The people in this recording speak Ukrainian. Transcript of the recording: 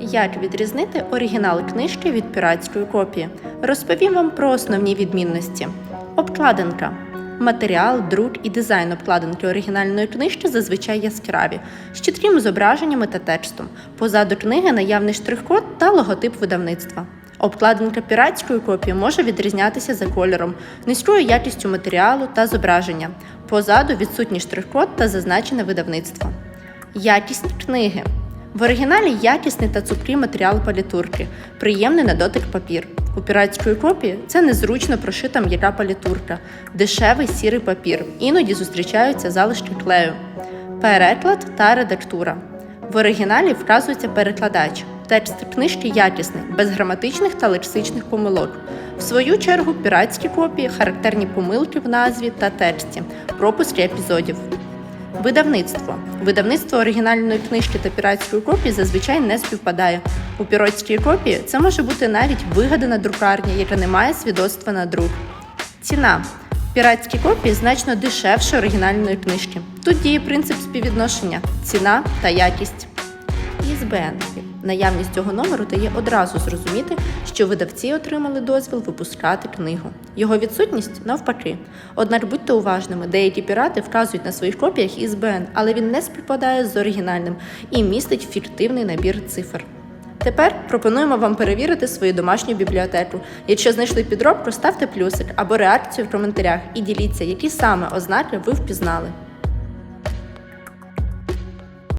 Як відрізнити оригінал книжки від піратської копії? Розповім вам про основні відмінності. Обкладинка. Матеріал, друк і дизайн обкладинки оригінальної книжки зазвичай яскраві, з чіткими зображеннями та текстом. Позаду книги наявний штрих-код та логотип видавництва. Обкладинка піратської копії може відрізнятися за кольором, низькою якістю матеріалу та зображення. Позаду відсутній штрих-код та зазначене видавництво. Якість книги. В оригіналі якісний та цупкий матеріал палітурки, приємний на дотик папір. У піратської копії це незручно прошита м'яка палітурка, дешевий сірий папір, іноді зустрічаються залишки клею. Переклад та редактура. В оригіналі вказується перекладач. Текст книжки якісний, без граматичних та лексичних помилок. В свою чергу, піратські копії характерні помилки в назві та тексті, пропуски епізодів. Видавництво. Видавництво оригінальної книжки та піратської копії зазвичай не співпадає. У піратській копії це може бути навіть вигадана друкарня, яка не має свідоцтва на друк. Ціна. Піратські копії значно дешевше оригінальної книжки. Тут діє принцип співвідношення ціна та якість. ІСБН. Наявність цього номеру дає одразу зрозуміти, що видавці отримали дозвіл випускати книгу. Його відсутність навпаки. Однак будьте уважними, деякі пірати вказують на своїх копіях ІСБН, але він не співпадає з оригінальним і містить фіктивний набір цифр. Тепер пропонуємо вам перевірити свою домашню бібліотеку. Якщо знайшли підробку, ставте плюсик або реакцію в коментарях і діліться, які саме ознаки ви впізнали.